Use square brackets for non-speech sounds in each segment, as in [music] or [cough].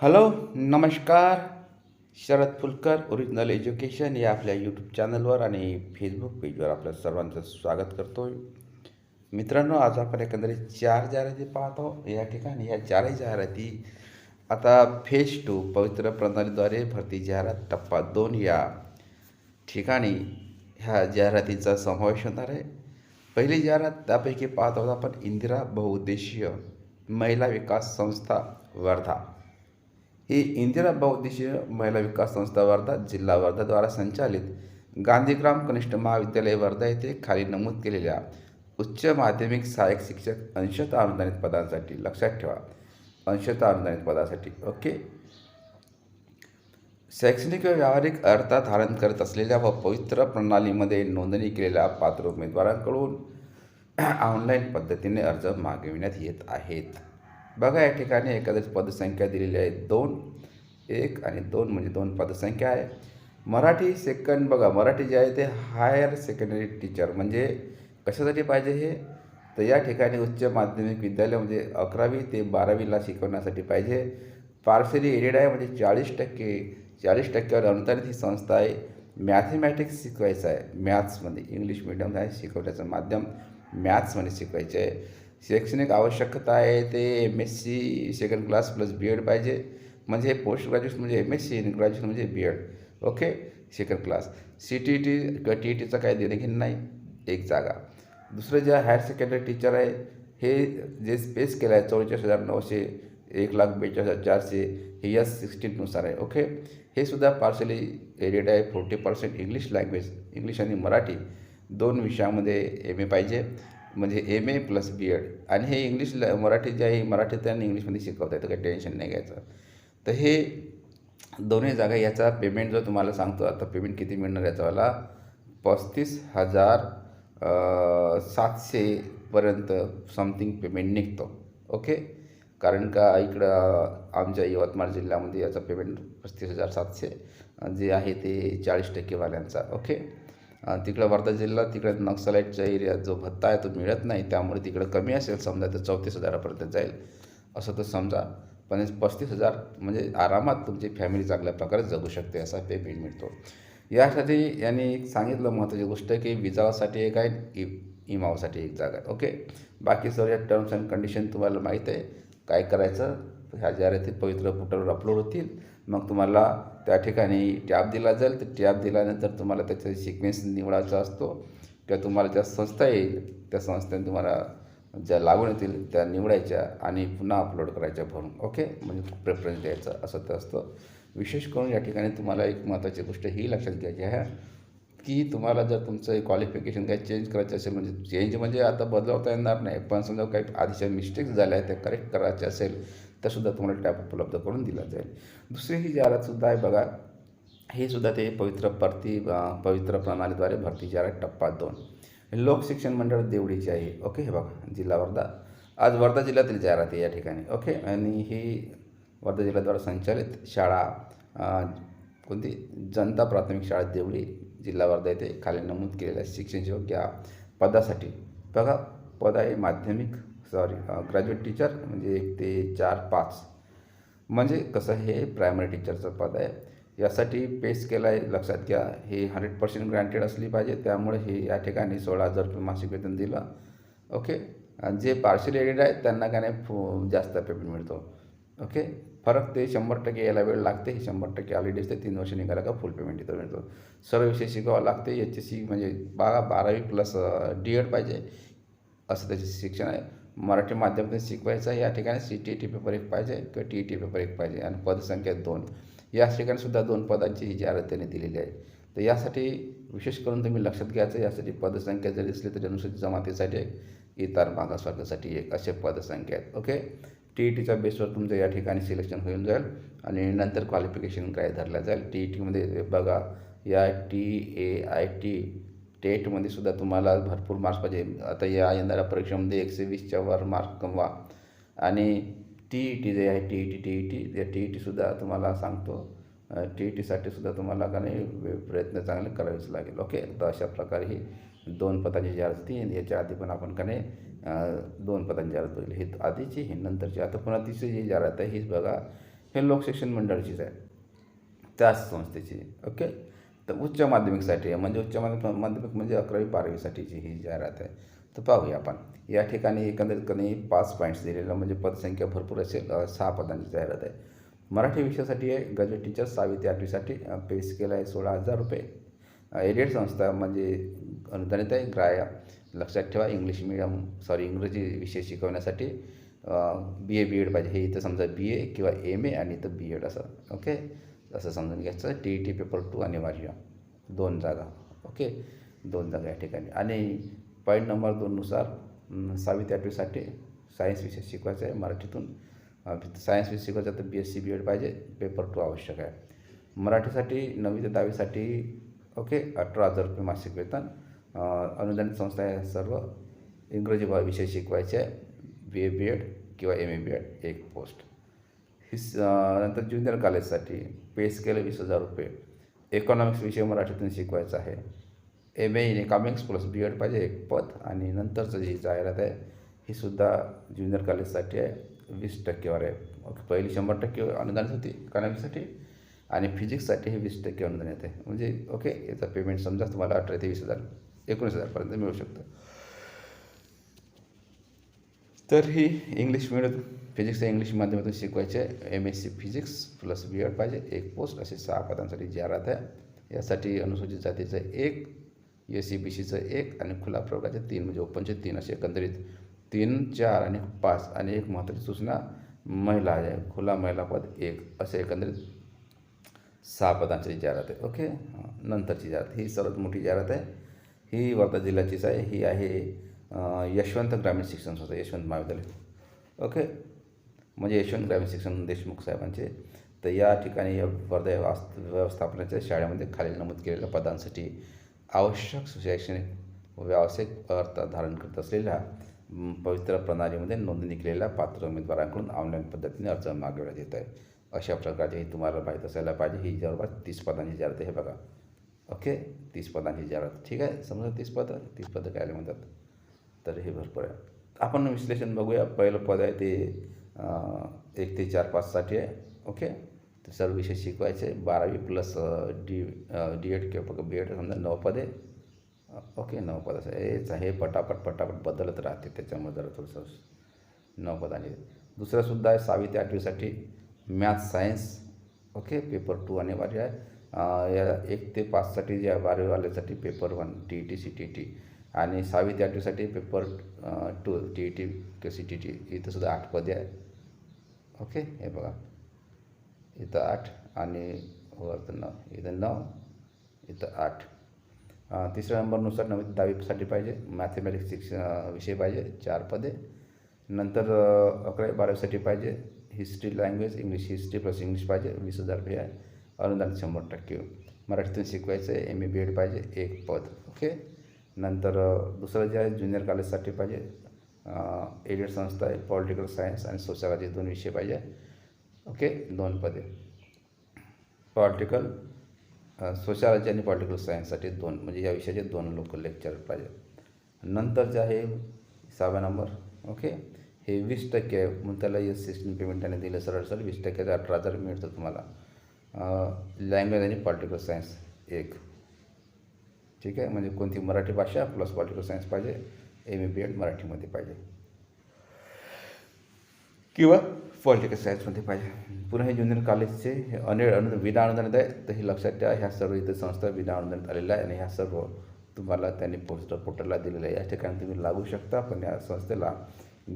Hello नमस्कार. Sharad Phulkar original education या आपल्या यूट्यूब चॅनलवर आणि फेसबुक पेजवर आपल्या सर्वांचं स्वागत करतो मित्रांनो आज आपण एकंदरीत चार जाहिराती पाहतो. या ठिकाणी या चारही जाहिराती आता फेज टू पवित्र प्रणालीद्वारे भरती जाहिरात टप्पा दोन या ठिकाणी ह्या जाहिरातीचा समावेश होणार आहे. पहिली जाहिरात त्यापैकी पाहत आहोत आपण इंदिरा बहुउद्देशीय महिला विकास संस्था वर्धा. ही इंदिरा बहुउद्देशीय महिला विकास संस्था वर्धा जिल्हा वर्धाद्वारा संचालित गांधीग्राम कनिष्ठ महाविद्यालय वर्धा येथे खाली नमूद केलेल्या उच्च माध्यमिक सहाय्यक शिक्षक अंशतः अनुदानित पदांसाठी लक्षात ठेवा. अंशतः अनुदानित पदासाठी. ओके? शैक्षणिक व व्यावहारिक अर्थ धारण करत असलेल्या व पवित्र प्रणालीमध्ये नोंदणी केलेल्या पात्र उमेदवारांकडून [clears throat] ऑनलाईन पद्धतीने अर्ज मागविण्यात येत आहेत. बघा या ठिकाणी एखाद्याच पदसंख्या दिलेली आहे दोन. एक आणि दोन म्हणजे दोन पदसंख्या आहे. मराठी सेकंड बघा मराठी जे आहे ते हायर सेकंडरी टीचर म्हणजे कशासाठी पाहिजे हे? तर या ठिकाणी उच्च माध्यमिक विद्यालय म्हणजे अकरावी ते बारावीला शिकवण्यासाठी पाहिजे. पार्सली एडेड आहे म्हणजे चाळीस टक्के चाळीस टक्क्यावर अनुदानित ही संस्था आहे. मॅथमॅटिक्स शिकवायचं आहे. मॅथ्समध्ये इंग्लिश मिडियम आहे शिकवण्याचं माध्यम मॅथ्समध्ये शिकवायचं आहे. शैक्षणिक आवश्यकता आहे ते M S C second class plus B Ed पाहिजे. म्हणजे पोस्ट ग्रॅज्युएशन म्हणजे एम एस सी आणि ग्रॅज्युएशन म्हणजे B Ed okay second class C T T किंवा टी ई टीचं काही देणेघेणं नाही. एक जागा. दुसरं जे हायर सेकंडरी टीचर आहे हे जे स्पेस केलं आहे चौवेचाळीस हजार नऊशे एक लाख बेचाळीस हजार चारशे हे या सिक्स्टीननुसार आहे. ओके हे सुद्धा पार्शली एडेड आहे. Forty percent English language English आणि मराठी दोन विषयामध्ये एम ए पाहिजे. म्हणजे M A plus B Ed आणि हे इंग्लिश ल मराठी जे आहे मराठीत आणि इंग्लिशमध्ये शिकवता येतं काही टेन्शन नाही घ्यायचं. तर हे दोन्ही जागा याचा पेमेंट जो तुम्हाला सांगतो आता पेमेंट किती मिळणार याचावाला पस्तीस हजार सातशेपर्यंत समथिंग पेमेंट निघतो. ओके कारण का इकडं आमच्या यवतमाळ जिल्ह्यामध्ये याचं पेमेंट पस्तीस हजार सातशे जे आहे ते चाळीस टक्केवाल्यांचा. ओके तिकडं वर्धा जिल्हा तिकडे नक्सलाईटच्या एरियात जो भत्ता आहे तो मिळत नाही त्यामुळे तिकडं कमी असेल समजा तर चौतीस हजारापर्यंत जाईल. असं तर समजा. पण पस्तीस हजार म्हणजे आरामात तुमची फॅमिली चांगल्या प्रकारे जगू शकते असा पेमेंट मिळतो. यासाठी यांनी एक सांगितलं महत्त्वाची गोष्ट की विजावासाठी एक आहे इ इमावासाठी एक जागा आहे. ओके? बाकी सर्व या टर्म्स अँड कंडिशन तुम्हाला माहीत आहे. काय करायचं? ह्या जाहिराती पवित्र पोर्टलवर अपलोड होतील. मग तुम्हाला त्या ठिकाणी टॅब दिला जाईल. तर टॅब दिल्यानंतर तुम्हाला त्याचा सिक्वेन्स निवडायचा असतो. किंवा तुम्हाला ज्या संस्था येईल त्या संस्थेने तुम्हाला ज्या लागून येतील त्या निवडायच्या आणि पुन्हा अपलोड करायच्या भरून. ओके म्हणजे प्रेफरन्स द्यायचा असं ते असतं. विशेष करून या ठिकाणी तुम्हाला एक महत्त्वाची गोष्ट ही लक्षात घ्यायची आहे की तुम्हाला जर तुमचं क्वालिफिकेशन काही चेंज करायचं असेल म्हणजे चेंज म्हणजे आता बदलवता येणार नाही. पण समजा काही आधीच्या मिस्टेक्स झाल्या आहेत त्या करेक्ट करायच्या असेल तरसुद्धा तुम्हाला टॅप उपलब्ध करून दिला जाईल. दुसरी ही जाहिरातसुद्धा आहे बघा. हे सुद्धा ते पवित्र भरती पवित्र प्रणालीद्वारे भरती जाहिरात टप्पा दोन. लोकशिक्षण मंडळ देवडीचे आहे. ओके हे बघा जिल्हा वर्धा. आज वर्धा जिल्ह्यातील जाहिरात आहे या ठिकाणी. ओके आणि ही वर्धा जिल्ह्याद्वारे संचालित शाळा कोणती? जनता प्राथमिक शाळा देवळी जिल्हा वर्धा येथे खाली नमूद केलेल्या शिक्षण योग्य पदासाठी. बघा पद आहे माध्यमिक सॉरी ग्रॅज्युएट टीचर म्हणजे एक ते चार पाच. म्हणजे कसं हे प्रायमरी टीचरचं पद आहे. यासाठी पेस केलं आहे लक्षात घ्या हे हंड्रेड पर्सेंट ग्रँटेड असली पाहिजे. त्यामुळे हे या ठिकाणी सोळा हजार रुपये मासिक वेतन दिलं. ओके आणि जे पार्शल एडेड आहेत त्यांना काय नाही फु जास्त पेमेंट मिळतो. ओके फरक ते शंभर टक्के यायला वेळ लागते. हे शंभर टक्के ऑलरेडी असते. तीन वर्ष निघाला का फुल पेमेंट इथं मिळतो. सर्व विषय शिकावं लागते. एच एस सी म्हणजे बारा बारावी प्लस डी एड पाहिजे. असं त्याचे शिक्षण आहे. मराठी माध्यमातून शिकवायचं या ठिकाणी C T E T paper एक पाहिजे किंवा टी ई टी पेपर एक पाहिजे आणि पदसंख्या दोन. या ठिकाणीसुद्धा दोन पदांची ही जाहिरात त्यांनी दिलेली आहे. तर यासाठी विशेष करून तुम्ही लक्षात घ्यायचं यासाठी पदसंख्या जरी दिसली तरी अनुसूचित जमातीसाठी एक इतर मागासवर्गासाठी एक असे पदसंख्या आहेत. ओके? टी ई टीच्या बेसवर तुमचं या ठिकाणी सिलेक्शन होऊन जाईल आणि नंतर क्वालिफिकेशन काय धरलं जाईल. टी ई टीमध्ये बघा या टी ए आय टी टेटमध्ये सुद्धा तुम्हाला भरपूर मार्क्स पाहिजे. आता या येणाऱ्या परीक्षेमध्ये एकशे वीसच्या वर मार्क कमवा. आणि टी ई टी जे आहे T E T T E T त्या टी ई टीसुद्धा तुम्हाला सांगतो. टी ई टीसाठी सुद्धा तुम्हाला का नाही प्रयत्न चांगले करावेच लागेल. ओके तर अशा प्रकारे ही दोन पदांची जाहिरात होती आणि याच्या आधी पण आपण का नाही दोन पदांची जाहिरात बघितली. हे आधीची ही नंतरची. आता पुन्हा तिसरी जी जाहिरात आहे हीच बघा. हे लोकशिक्षण मंडळाचीच आहे. त्याच संस्थेची. ओके तर उच्च माध्यमिकसाठी आहे. म्हणजे उच्च माध्यमिक माध्यमिक म्हणजे अकरावी बारावीसाठीची ही जाहिरात आहे. तर पाहूया आपण. या ठिकाणी एकंदरीत कमी पाच पॉईंट्स दिलेलं म्हणजे पदसंख्या भरपूर असेल सहा पदांची जाहिरात आहे. मराठी विषयासाठी आहे. गजेट टीचर सहावी ते आठवीसाठी पे स्केल आहे सोळा हजार रुपये. एडेड संस्था म्हणजे अनुदानित आहे. ग्राया लक्षात ठेवा. इंग्लिश मिडियम सॉरी इंग्रजी विषय शिकवण्यासाठी बी ए बी एड पाहिजे. हे इथं समजा बी ए किंवा एम ए आणि इथं बी एड असं. ओके असं समजून घ्यायचं. T E T paper two अनिवार्य. दोन जागा. ओके दोन जागा या ठिकाणी. आणि पॉईंट नंबर दोननुसार सहावी ते आठवीसाठी सायन्स विषय शिकवायचा आहे. मराठीतून सायन्स विषय शिकवायचा तर B S C B Ed पाहिजे. पेपर टू आवश्यक आहे. मराठीसाठी नववी ते दहावीसाठी ओके अठरा हजार रुपये मासिक वेतन. अनुदानित संस्था आहे सर्व इंग्रजी भा विषय शिकवायचे. आहे बी ए बी एड किंवा एम ए बी एड एक पोस्ट हिस नंतर ज्युनियर कॉलेजसाठी पे स्केल वीस हजार रुपये. इकॉनॉमिक्स विषय मराठीतून शिकवायचा आहे. M A in economics plus B Ed पाहिजे एक पद आणि नंतरचं जी जाहिरात आहे ही सुद्धा ज्युनियर कॉलेजसाठी आहे. वीस टक्केवर आहे. पहिली शंभर टक्के अनुदानित होती इकॉनॉमिक्ससाठी आणि फिजिक्ससाठी हे वीस टक्के अनुदान येते. म्हणजे ओके याचं पेमेंट समजा तुम्हाला अठरा ते वीस हजार एकोणीस हजारपर्यंत मिळू शकतं. तर ही इंग्लिश मिडियम फिजिक्स या इंग्लिश माध्यमातून शिकवायचे. M S C physics plus B Ed पाहिजे. एक पोस्ट असे सहा पदांसाठी जाहिरात आहे. यासाठी अनुसूचित जातीचं एक एस सी बी सीचं एक आणि खुला प्रवर्गाचे तीन म्हणजे ओपनचे तीन असे एकंदरीत तीन चार आणि पाच आणि एक महत्त्वाची सूचना महिला आहे. खुला महिला पद एक असे एकंदरीत सहा पदांची जाहिरात आहे. ओके? नंतरची जाहिरात. ही सर्वात मोठी जाहिरात आहे. ही वर्धा जिल्ह्याचीच आहे. ही आहे यशवंत ग्रामीण शिक्षण संस्था यशवंत महाविद्यालय. ओके? म्हणजे यशवंत ग्रामीण शिक्षण देशमुख साहेबांचे. तर या ठिकाणी या वर्धा वास्त व्यवस्थापनाच्या शाळेमध्ये खालील नमूद केलेल्या पदांसाठी आवश्यक शैक्षणिक व व्यावसायिक अर्थ धारण करत असलेल्या पवित्र प्रणालीमध्ये नोंदणी केलेल्या पात्र उमेदवारांकडून ऑनलाईन पद्धतीने अर्ज मागवण्यात येत आहे. अशा प्रकारचे हे तुम्हाला माहीत असायला पाहिजे. ही जवळपास तीस पदांची जाहिरात आहे हे बघा. ओके? तीस पदांची जाहिरात. ठीक आहे? समजा तीस पदं तीस पदं काय म्हणतात? तर हे भरपूर आहे. आपण विश्लेषण बघूया. पहिलं पद आहे ते एक ते चार पाचसाठी आहे. ओके? ते सर्व विषय शिकवायचे. बारावी प्लस डी डी एड किंवा बी एड समजा नऊ पद. आहे ओके नऊ पद असं. हेच हे पटापट पटापट बदलत राहते. त्याच्यामुळे जरा थोडंसं नऊ आणि दुसरंसुद्धा आहे सहावी ते आठवीसाठी maths science. Okay? Paper two अनिवार्य आहे. या एक ते पाचसाठी जे आहे बारावीवाल्यासाठी paper one T E T C T T. आणि सहावी ते आठवीसाठी paper two T E T किंवा सी टी टी इथं सुद्धा आठ पदे आहे ओके हे बघा. इथं आठ आणि वरतं नऊ. इथं नऊ इथं आठ. तिसऱ्या नंबरनुसार नववी दहावीसाठी पाहिजे. मॅथमॅटिक्स शिक्षण विषय पाहिजे. चार पदे. नंतर अकरावी बारावीसाठी पाहिजे. History language English history plus English पाहिजे. वीस हजार रुपये आहे. अनुदान शंभर टक्के. मराठीतून शिकवायचं आहे एम ए बी एड पाहिजे. एक पद. ओके नंतर दुसरं जे आहे ज्युनियर कॉलेजसाठी पाहिजे. एडेड संस्था आहे पॉलिटिकल सायन्स आणि सोशलॉजी दोन विषय पाहिजे. ओके? दोन पदे. पॉलिटिकल सोशलॉजी आणि पॉलिटिकल सायन्ससाठी दोन म्हणजे या विषयाचे दोन लोक लेक्चर पाहिजे. नंतर जे आहे सहावा नंबर ओके? हे वीस टक्के आहे म्हणून त्याला एस सिस्टम पेमेंट त्याने दिलं सरळ सर वीस टक्क्याचं अठरा हजार मिळतं तुम्हाला. लँग्वेज आणि पॉलिटिकल सायन्स एक. ठीक आहे? म्हणजे कोणती मराठी भाषा प्लस पॉलिटिकल सायन्स पाहिजे एम ए बी एड मराठीमध्ये पाहिजे. किंवा पॉलिटिकल सायन्समध्ये पाहिजे. पुन्हा हे ज्युनियर कॉलेजचे हे अनेड अनु विना अनुदानित आहे तर हे लक्षात ठेवा ह्या सर्व इथं संस्था विना अनुदानित आलेल्या आहे आणि ह्या सर्व तुम्हाला त्यांनी पोस्टर पोर्टलला दिलेलं आहे या ठिकाणी तुम्ही लागू शकता पण या संस्थेला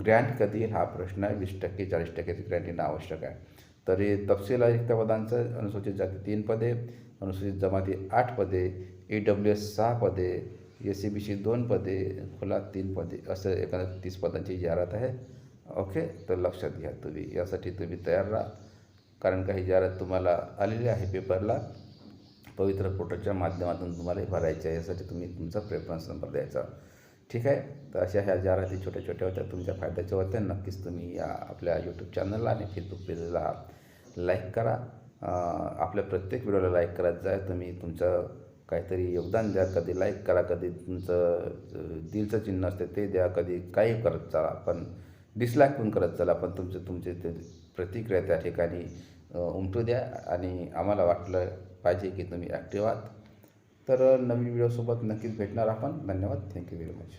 ग्रँट कधी? येईल हा प्रश्न आहे. वीस टक्के चाळीस टक्क्याची ग्रँट येणं आवश्यक आहे. तरी तपशील रिक्त पदांचं. अनुसूचित जाती तीन पदे अनुसूचित जमाती आठ पदे ई डब्ल्यू एस सहा पदे एस सी बी सी दोन पदे खुला तीन पदे असं एखाद्या तीस पदांची जाहिरात आहे. ओके तर लक्षात घ्या तुम्ही. यासाठी तुम्ही तयार राहा. कारण काही जाहिरात तुम्हाला आलेली आहे पेपरला. पवित्र पोर्टलच्या माध्यमातून तुम्हाला हे भरायचं आहे. यासाठी तुम्ही तुमचा प्रेफरन्स नंबर द्यायचा. ठीक आहे? तर अशा ह्या जाहिराती छोट्या छोट्या होत्या. तुमच्या फायद्याच्या होत्या. नक्कीच तुम्ही या आपल्या यूट्यूब चॅनलला आणि फेसबुक पेजला लाईक करा. आपल्या प्रत्येक व्हिडिओला लाईक करत जा. तुम्ही तुमचं काहीतरी योगदान द्या कधी लाईक करा कधी तुमचं दिलचं चिन्ह असते ते द्या कधी काही करत चला पण डिसलाईक पण करत चला पण तुमचे तुमचे ते प्रतिक्रिया त्या ठिकाणी उमटू द्या आणि आम्हाला वाटलं पाहिजे की तुम्ही ॲक्टिव्ह आहात. तर नवीन व्हिडिओसोबत नक्कीच भेटणार आपण. धन्यवाद. Thank you very much